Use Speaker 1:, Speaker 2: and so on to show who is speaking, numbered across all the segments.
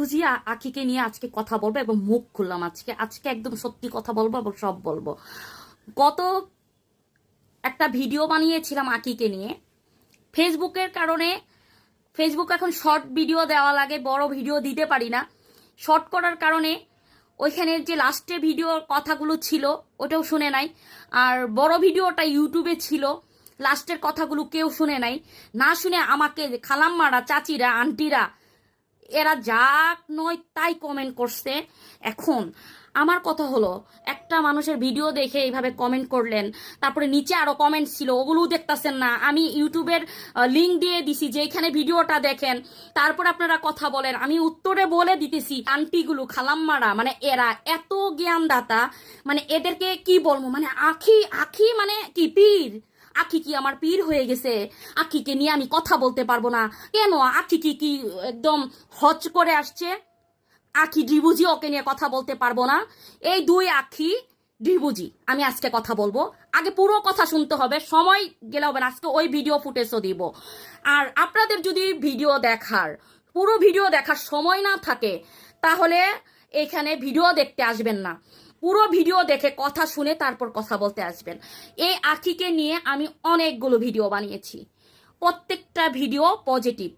Speaker 1: বুঝিয়ে আখিকে নিয়ে আজকে কথা বলব এবং মুখ খুললাম আজকে। আজকে একদম সত্যি কথা বলব এবং সব বলব। গত একটা ভিডিও বানিয়েছিলাম আকিকে নিয়ে। ফেসবুকের কারণে, ফেসবুক এখন শর্ট ভিডিও দেওয়া লাগে, বড় ভিডিও দিতে পারি না। শর্ট করার কারণে ওইখানের যে লাস্টে ভিডিওর কথাগুলো ছিল, ওটাও শুনে নাই। আর বড় ভিডিওটা ইউটিউবে ছিল, লাস্টের কথাগুলো কেউ শুনে নাই। না শুনে আমাকে খালাম্মারা, চাচিরা, আন্টিরা এরা যা নয় তাই কমেন্ট করছে। এখন আমার কথা হলো, একটা মানুষের ভিডিও দেখে এইভাবে কমেন্ট করলেন, তারপরে নিচে আরও কমেন্ট ছিল, ওগুলোও দেখতাছেন না। আমি ইউটিউবের লিঙ্ক দিয়ে দিছি যে এখানে ভিডিওটা দেখেন, তারপর আপনারা কথা বলেন, আমি উত্তরে বলে দিতেছি, আন্টিগুলো, খালাম্মারা মানে এরা এত জ্ঞানদাতা মানে এদেরকে কি বলব মানে আখি আখি মানে কি, পীর? আখি কি আমার পীর হয়ে গেছে? আখিকে নিয়ে আমি কথা বলতে পারব না। কেন? আখি কি কি একদম হজ করে আসছে? আখি ডিবুজি ওকে নিয়ে কথা বলতে পারব না। এই দুই আখি ডিবুজি আমি আজকে কথা বলব। আগে পুরো কথা শুনতে হবে, সময় গেলে হবে আজকে ওই ভিডিও ফুটেজও দিব। আর আপনাদের যদি ভিডিও দেখার, পুরো ভিডিও দেখার সময় না থাকে, তাহলে এখানে ভিডিও দেখতে আসবেন না। পুরো ভিডিও দেখে কথা শুনে তারপর কথা বলতে আসবেন। এই আখিকে নিয়ে আমি অনেকগুলো ভিডিও বানিয়েছি। প্রত্যেকটা ভিডিও পজিটিভ।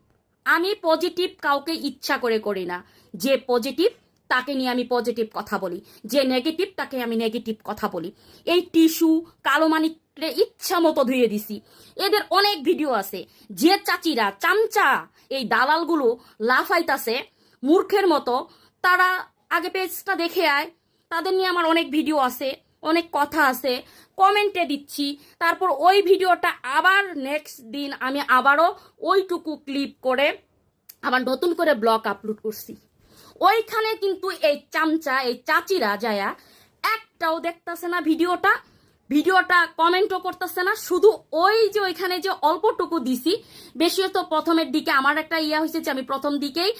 Speaker 1: আমি পজিটিভ কাউকে ইচ্ছা করে করি না। যে পজিটিভ, তাকে নিয়ে আমি পজিটিভ কথা বলি। যে নেগেটিভ, তাকে আমি নেগেটিভ কথা বলি। এই টিস্যু কালো মানিকরে ইচ্ছা মতো ধুয়ে দিছি। এদের অনেক ভিডিও আছে। যে চাচিরা, চামচা, এই দালালগুলো লাফাইতাছে, মূর্খের মতো, তারা আগে পেজটা দেখে আয়। তাদের নিয়ে আমার অনেক ভিডিও আছে, অনেক কথা আছে। কমেন্টে দিচ্ছি। তারপর ওই ভিডিওটা আবার নেক্সট দিন আমি আবারও ওইটুকু ক্লিপ করে আবার নতুন করে ব্লগ আপলোড করছি। ওইখানে কিন্তু এই চামচা, এই চাচিরা যায়া একটাও দেখতেছে না ভিডিওটা। ভিডিওটা কমেন্টও করতেছে না, শুধু ওই যে ওইখানে যে অল্পটুকু দিছি বেশি তো প্রথমের দিকে আমার একটা ইয়া হয়েছে যে আমি প্রথম দিকেই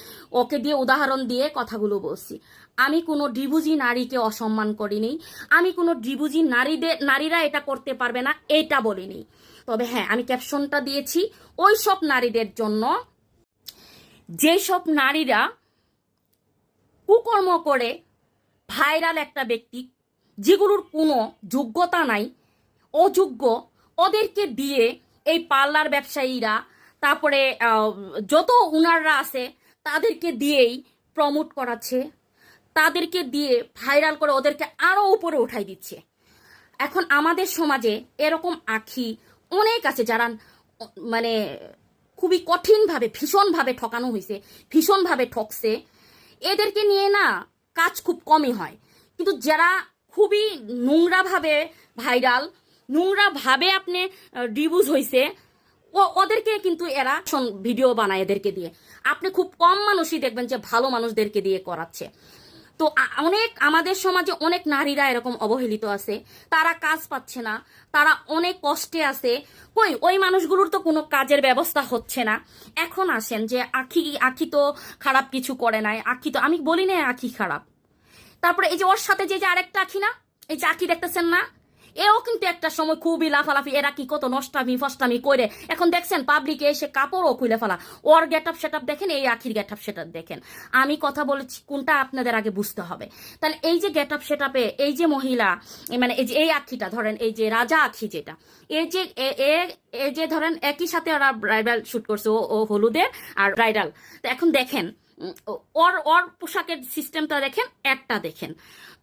Speaker 1: ওকে দিয়ে উদাহরণ দিয়ে কথাগুলো বলছি। আমি কোনো ডিবুজি নারীকে অসম্মান করিনি, আমি কোনো ডিবুজি নারীদের নারীরা এটা করতে পারবে না, এটা বলিনি। তবে হ্যাঁ আমি ক্যাপশনটা দিয়েছি, ওই সব নারীদের জন্য যেসব নারীরা কুকর্ম করে ভাইরাল একটা ব্যক্তি যেগুলোর কোনো যোগ্যতা নাই, অযোগ্য, ওদেরকে দিয়ে এই পার্লার ব্যবসায়ীরা, তারপরে যত উনাররা আছে, তাদেরকে দিয়েই প্রমোট করাচ্ছে, তাদেরকে দিয়ে ভাইরাল করে ওদেরকে আরও উপরে উঠাই দিচ্ছে। এখন আমাদের সমাজে এরকম আখি অনেক আছে যারা মানে খুবই কঠিনভাবে, ভীষণভাবে ঠকানো হয়েছে ভীষণভাবে ঠকছে। এদেরকে নিয়ে না কাজ খুব কমই হয়। কিন্তু যারা খুবই নোংরাভাবে ভাইরাল, নোংরাভাবে আপনি ডিবুজ হয়েছে ও, ওদেরকে কিন্তু এরা ভিডিও বানায় এদেরকে দিয়ে। আপনি খুব কম মানুষই দেখবেন যে ভালো মানুষদেরকে দিয়ে করাচ্ছে। তো অনেক আমাদের সমাজে অনেক নারীরা এরকম অবহেলিত আছে। তারা কাজ পাচ্ছে না, তারা অনেক কষ্টে আছে। কই, ওই মানুষগুলোর তো কোনো কাজের ব্যবস্থা হচ্ছে না। এখন আসেন যে আখি আখি তো খারাপ কিছু করে নাই। আখি তো, আমি বলি না আখি খারাপ। তারপরে এই যে ওর সাথে যে যে আরেকটা আখি না, এই যে আখি দেখতেছেন না, এও কিন্তু একটা সময় খুবই লাফালাফি, এরা কি কত নষ্টামি, ফষ্টামি করে। এখন দেখছেন পাবলিকে এসে কাপড়ও খুলে ফেলা। ওর গেট আপ সেট দেখেন, এই আখির গেট আপ সেট দেখেন। আমি কথা বলেছি, কোনটা আপনাদের আগে বুঝতে হবে? তাহলে এই যে গেট আপ সেট এই যে মহিলা মানে এই যে এই আখিটা ধরেন এই যে রাজা আখি যেটা এই যে এই যে ধরেন একই সাথে ওরা ব্রাইডাল শুট করছে, ও হলুদের আর ব্রাইডাল তো এখন দেখেন ওর ওর পোশাকের সিস্টেমটা দেখেন একটা দেখেন।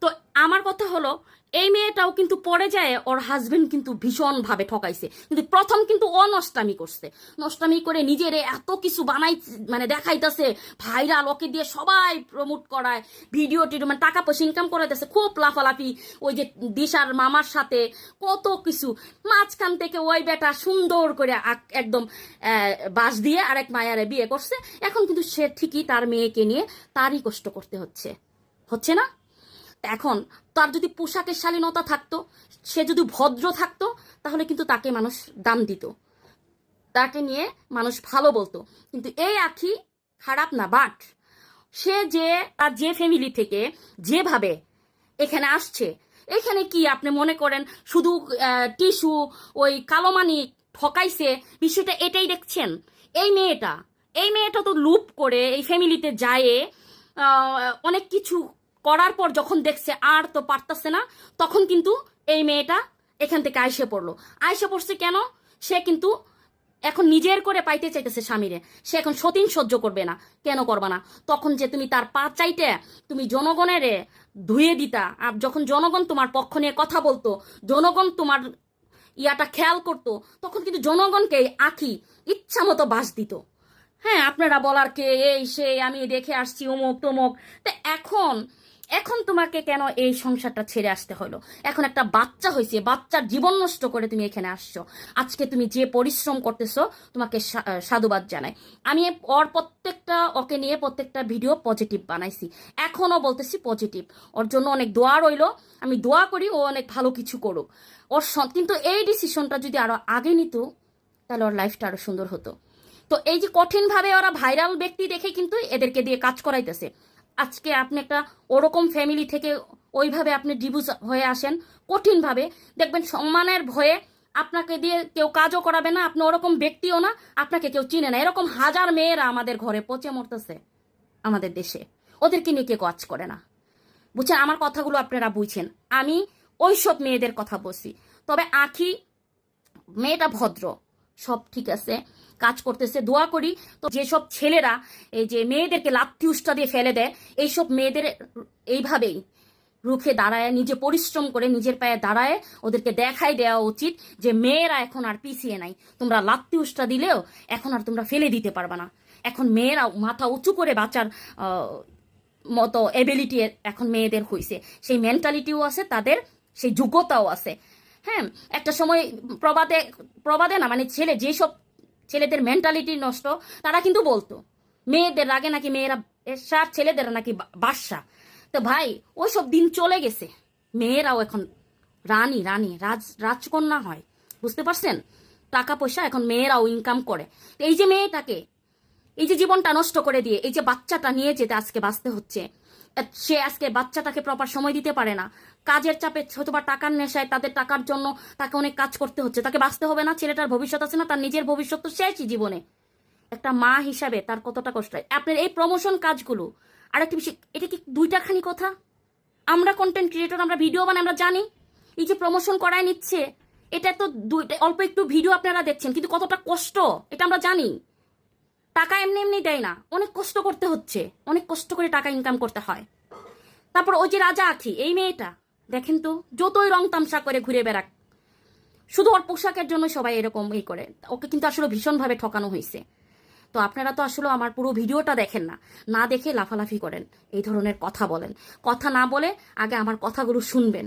Speaker 1: তো আমার কথা হলো এই মেয়েটাও কিন্তু পরে যায়, ওর হাজবেন্ড কিন্তু ভীষণ ভাবে ঠকাইছে। কিন্তু প্রথম কিন্তু ও নষ্টামি করছে। নষ্টামি করে নিজের এত কিছু বানাই মানে দেখাইতেছে ভাইরাল ওকে দিয়ে সবাই প্রমোট করায় ভিডিও টিডিও মানে টাকা পয়সা ইনকাম করাইতেছে, খুব লাফালাফি, ওই যে দিশার মামার সাথে কত কিছু। মাঝখান থেকে ওই বেটা সুন্দর করে একদম বাস দিয়ে আরেক মায়ারে বিয়ে করছে। এখন কিন্তু সে ঠিকই তার মেয়েকে নিয়ে তারই কষ্ট করতে হচ্ছে। হচ্ছে না? এখন তার যদি পোশাকের শালীনতা থাকতো, সে যদি ভদ্র থাকতো, তাহলে কিন্তু তাকে মানুষ দাম দিত। তাকে নিয়ে মানুষ ভালো বলতো। কিন্তু এই আখি খারাপ না, বাট সে যে তার যে ফ্যামিলি থেকে যেভাবে এখানে আসছে, এখানে কি আপনি মনে করেন শুধু টিস্যু ওই কালোমানি ঠকাইছে? বিষয়টা এটাই দেখছেন? এই মেয়েটা এই মেয়েটা তো লুপ করে এই ফ্যামিলিতে যায় অনেক কিছু করার পর যখন দেখছে আর তো পারতাছে না, তখন কিন্তু এই মেয়েটা এখান থেকে আইসে পড়ল। আইসে পড়ছে কেন? সে কিন্তু এখন নিজের করে পাইতে চাইতেছে স্বামীরে। সে এখন সতীন সহ্য করবে না। কেন করবা না? তখন যে তুমি তার পা চাইতে তুমি জনগণের ধুয়ে দিতা, আর যখন জনগণ তোমার পক্ষ নিয়ে কথা বলতো, জনগণ তোমার ইয়াটা খেয়াল করতো, তখন কিন্তু জনগণকে আঁকি ইচ্ছা মতো বাস দিত। হ্যাঁ আপনারা বলার কে, এই সে, আমি দেখে আসছি, অমুক, তমুক। তা এখন এখন তোমাকে কেন এই সংসারটা ছেড়ে আসতে হলো? এখন একটা বাচ্চা হয়েছে বাচ্চার জীবন নষ্ট করে তুমি এখানে আসছো। আজকে তুমি যে পরিশ্রম করতেছো, তোমাকে সাধুবাদ জানাই। আমি ওর প্রত্যেকটা, ওকে নিয়ে প্রত্যেকটা ভিডিও পজিটিভ বানাইছি। এখনও বলতেছি পজিটিভ ওর জন্য অনেক দোয়া রইল। আমি দোয়া করি, ও অনেক ভালো কিছু করুক। ওর কিন্তু এই ডিসিশনটা যদি আরও আগে নিত, তাহলে ওর লাইফটা আরও সুন্দর হতো। তো এই যে কঠিনভাবে ওরা ভাইরাল ব্যক্তি দেখে কিন্তু এদেরকে দিয়ে কাজ করাইতেছে। আজকে আপনি একটা ওরকম ফ্যামিলি থেকে ওইভাবে আপনি ডিভোর্স হয়ে আসেন, কঠিনভাবে। দেখবেন সম্মানের ভয়ে আপনাকে দিয়ে কেউ কাজও করাবে না, আপনি ওরকম ব্যক্তিও না, আপনাকে কেউ চিনে না। এরকম হাজার মেয়েরা আমাদের ঘরে পচে মরতেছে আমাদের দেশে। ওদেরকে নিয়ে কেউ কাজ করে না। বুঝছেন? আমার কথাগুলো আপনারা বুঝছেন। আমি ওইসব মেয়েদের কথা বলছি। তবে আখি মেয়েটা ভদ্র, সব ঠিক আছে। কাজ করতেছে, দোয়া করি। তো যেসব ছেলেরা, এই যে মেয়েদেরকে লাথি উষ্টা দিয়ে ফেলে দেয়, এইসব মেয়েদের এইভাবেই রুখে দাঁড়ায়, নিজে পরিশ্রম করে নিজের পায়ে দাঁড়ায়, ওদেরকে দেখাই দেওয়া উচিত যে মেয়েরা এখন আর পিছিয়ে নাই। তোমরা লাত্তি উষ্টা দিলেও এখন আর তোমরা ফেলে দিতে পারবে না। এখন মেয়েরা মাথা উঁচু করে বাঁচার মতো এবিলিটি এখন মেয়েদের হইছে। সেই মেন্টালিটিও আছে, তাদের সেই যোগ্যতাও আছে। হ্যাঁ একটা সময় প্রবাদে প্রবাদে না মানে ছেলে যেসব ছেলেদের মেন্টালিটি নষ্ট, তারা কিন্তু বলতো, মেয়েদের আগে নাকি মেয়েরা এসার ছেলেদের নাকি বাদশা তো ভাই ওই সব দিন চলে গেছে। মেয়েরাও এখন রানী রানী, রাজ, রাজকন্যা হয়। বুঝতে পারছেন? টাকা পয়সা এখন মেয়েরাও ইনকাম করে। এই যে মেয়েটাকে, এই যে জীবনটা নষ্ট করে দিয়ে, এই যে বাচ্চাটা নিয়ে যেতে আজকে বাঁচতে হচ্ছে সে আজকে বাচ্চাটাকে প্রপার সময় দিতে পারে না। কাজের চাপে অথবা টাকার নেশায় তাদের টাকার জন্য তাকে অনেক কাজ করতে হচ্ছে। তাকে বাঁচতে হবে না, ছেলেটার ভবিষ্যৎ আছে না, তার নিজের ভবিষ্যৎ তো শেষই জীবনে। একটা মা হিসাবে তার কতটা কষ্ট হয়। আপনার এই প্রমোশন কাজগুলো আর একটা বিষয়, এটা কি দুইটা খানি কথা? আমরা কন্টেন্ট ক্রিয়েটর আমরা ভিডিও বানাই, আমরা জানি। এই যে প্রমোশন করায় নিচ্ছে, এটা তো দুইটা অল্প একটু ভিডিও আপনারা দেখছেন, কিন্তু কতটা কষ্ট, এটা আমরা জানি। টাকা এমনি এমনি দেয় না, অনেক কষ্ট করতে হচ্ছে, অনেক কষ্ট করে টাকা ইনকাম করতে হয়। তারপর ওই যে রাজা আখি, এই মেয়েটা দেখেন তো, যতই রং তামসা করে ঘুরে বেড়াক, শুধু ওর পোশাকের জন্য সবাই এরকম এই করে। ওকে কিন্তু আসলে ভীষণভাবে ঠকানো হয়েছে। তো আপনারা তো আসলে আমার পুরো ভিডিওটা দেখেন না। না দেখে লাফালাফি করেন, এই ধরনের কথা বলেন। কথা না বলে আগে আমার কথাগুলো শুনবেন।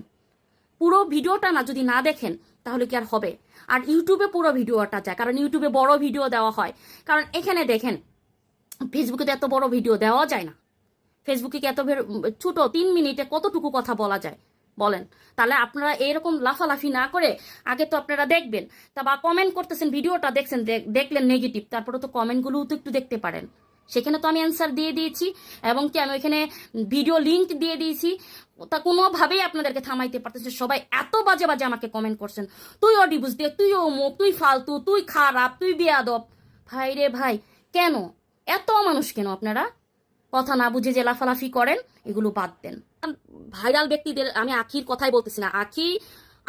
Speaker 1: পুরো ভিডিওটা না যদি না দেখেন, তাহলে কি আর হবে? আর ইউটিউবে পুরো ভিডিওটা যায়, কারণ ইউটিউবে বড় ভিডিও দেওয়া হয়। কারণ এখানে দেখেন, ফেসবুকে তো এত বড় ভিডিও দেওয়া যায় না। ফেসবুকে কি এত ছোট, তিন মিনিটে কতটুকু কথা বলা যায়? বলেন। তাহলে আপনারা এরকম লাফালাফি না করে আগে তো আপনারা দেখবেন। তা বা কমেন্ট করতেছেন, ভিডিওটা দেখছেন দেখ- দেখলেন নেগেটিভ তারপরে তো কমেন্টগুলোও তো একটু দেখতে পারেন। সেখানে তো আমি অ্যান্সার দিয়ে দিয়েছি, এবং কি আমি ওইখানে ভিডিও লিঙ্ক দিয়ে দিয়েছি। তা কোনোভাবেই আপনাদেরকে থামাইতে পারতেছে সবাই এত বাজে বাজে আমাকে কমেন্ট করছেন। তুই অডিবুস দিয়ে, তুই অমুক, তুই ফালতু, তুই খারাপ, তুই বেয়াদব। ভাই রে ভাই, কেন? এত মানুষ কেন আপনারা? কথা না বুঝে যে লাফালাফি করেন, এগুলো বাদ দেন। ভাইরাল ব্যক্তিদের আমি আখির কথাই বলতেছি না। আখি,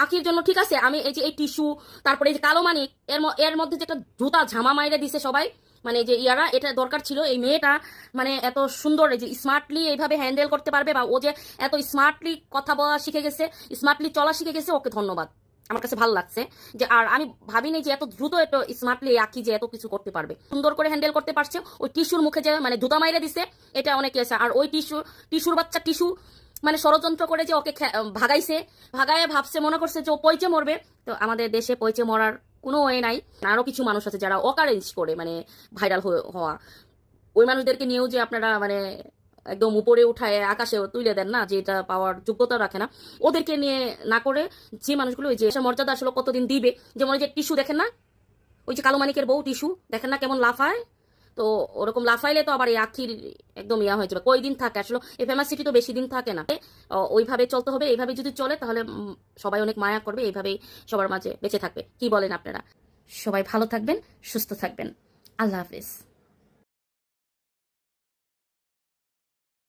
Speaker 1: আখির জন্য ঠিক আছে, আমি এই যে এই টিস্যু, তারপরে এই যে কালো মানিক, এর এর মধ্যে যে একটা জুতা ঝামা মাইরে দিছে সবাই মানে যে ইয়ারা, এটা দরকার ছিল, এই মেয়েটা মানে এত সুন্দর যে স্মার্টলি এইভাবে হ্যান্ডেল করতে পারবে বা ও যে এত স্মার্টলি কথা বলা শিখে গেছে স্মার্টলি চলা শিখে গেছে, ওকে ধন্যবাদ। আমার কাছে ভালো লাগছে যে, আর আমি ভাবিনি যে এত দ্রুত এত স্মার্টলি আঁকি যে এত কিছু করতে পারবে। সুন্দর করে হ্যান্ডেল করতে পারছে, ওই টিস্যুর মুখে যে মানে জুতা মাইরে দিছে, এটা অনেক আছে। আর ওই টিস্যু, টিস্যুর বাচ্চা টিস্যু মানে ষড়যন্ত্র করে যে ওকে ভাগাইছে ভাগায় ভাবছে, মনে করছে যে ও পয়চে মরবে। তো আমাদের দেশে পয়চে মরার কোনো ওয়ে নাই। আরও কিছু মানুষ আছে যারা অকারেঞ্জ করে মানে ভাইরাল হওয়া। ওই মানুষদেরকে নিয়েও যে আপনারা মানে একদম উপরে উঠায় আকাশে তুলে দেন না, যে এটা পাওয়ার যোগ্যতা রাখে না। ওদেরকে নিয়ে না করে যে মানুষগুলো ওই যে মর্যাদা আসলে কতদিন দিবে? যেমন ওই যে টিস্যু দেখেন না? ওই যে কালো মানিকের বউ টিস্যু, দেখেন না কেমন লাফায়? তো ওরকম লাফাইলে তো আবার এই আখির একদম ইয়া হয়ে যাবে কয়দিন থাকে আসলে? এই ফেমাস সিটি তো বেশি দিন থাকে না। ওইভাবে চলতে হবে, এইভাবে যদি চলে তাহলে সবাই অনেক মায়া করবে, এইভাবেই সবার মাঝে বেঁচে থাকবে। কি বলেন আপনারা? সবাই ভালো থাকবেন, সুস্থ থাকবেন। আল্লাহ হাফিজ।